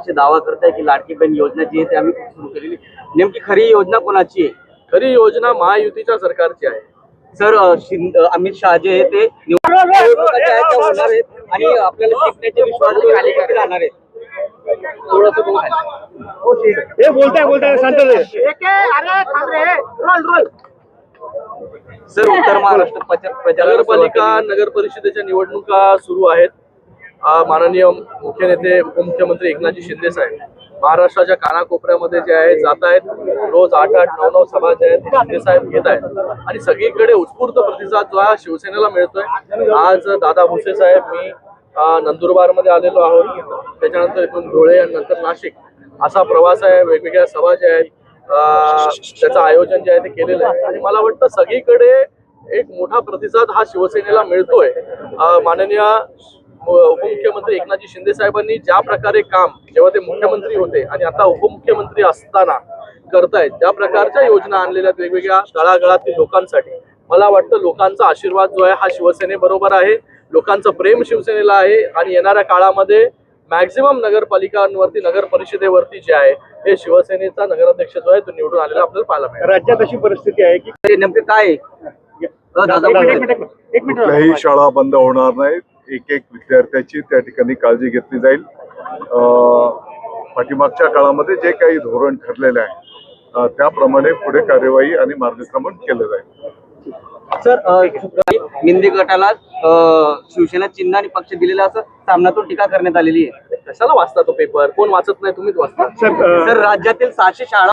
पक्ष दावा करताय की लाडकी बहीण योजना जी आहे ती आम्ही सुरू केलेली. नेमकी खरी योजना कोणाची आहे? खरी योजना महायुतीच्या सरकारची आहे. सर अमित शहा जे आहे ते आणि आपल्याला जिंकण्याचे विश्वास राहणार. हे बोलताय बोलताय रे. सर उत्तर महाराष्ट्र नगरपालिका. नगर परिषदेच्या निवडणुका सुरू आहेत. माननीय मुख्य नेते उपमुख्यमंत्री एकनाथजी शिंदे साहेब महाराष्ट्राच्या कानाकोपऱ्यामध्ये जे आहे जात आहेत. रोज आठ आठ नऊ नऊ सभा जे आहेत शिंदे साहेब घेत आहेत. आणि सगळीकडे उत्स्फूर्त प्रतिसाद जो आहे शिवसेनेला मिळतोय. आज दादा भुसे साहेब मी नंदुरबारमध्ये आलेलो आहोत. त्याच्यानंतर इथून धुळे आणि नंतर नाशिक असा प्रवास आहे. वेगवेगळ्या सभा ज्या आहेत त्याचं आयोजन जे आहे ते केलेलं आहे. आणि मला वाटतं सगळीकडे एक मोठा प्रतिसाद हा शिवसेनेला मिळतोय. माननीय उपमुख्यमंत्री एकनाथजी शिंदे साहेबांनी ज्या प्रकारे काम जेव्हा ते मुख्यमंत्री होते आणि आता उपमुख्यमंत्री असताना करतायत ज्या प्रकारच्या योजना आणलेल्या आहेत वेगवेगळ्या तळागाळातील लोकांसाठी. मला वाटतं लोकांचा आशीर्वाद जो आहे हा शिवसेनेबरोबर आहे लोकांचं प्रेम शिवसेनेला आहे आणि येणाऱ्या काळामध्ये मॅक्झिमम नगरपालिकांवरती नगर परिषदेवरती जे आहे हे शिवसेनेचा नगराध्यक्ष जो आहे तो निवडून आलेला आपल्याला पाहायला मिळेल. राज्यात अशी परिस्थिती आहे की नेमकं काय कुठल्याही शाळा बंद होणार नाहीत. एक एक विद्यार्थ्याची त्या ठिकाणी काळजी घेतली जाईल. अं, पाठीमागच्या काळामध्ये जे काही धोरण ठरलेलं आहे त्याप्रमाणे पुढे कार्यवाही आणि मार्गक्रमण केलं जाईल. सर मिंदी गटाला शिवसेना चिन्ह आणि पक्ष दिलेला असं सामनातून टीका करण्यात आलेली आहे. कशाला वाचता तो पेपर कोण वाचत नाही तुम्हीच वाचता. सर राज्यातील सहाशे शाळा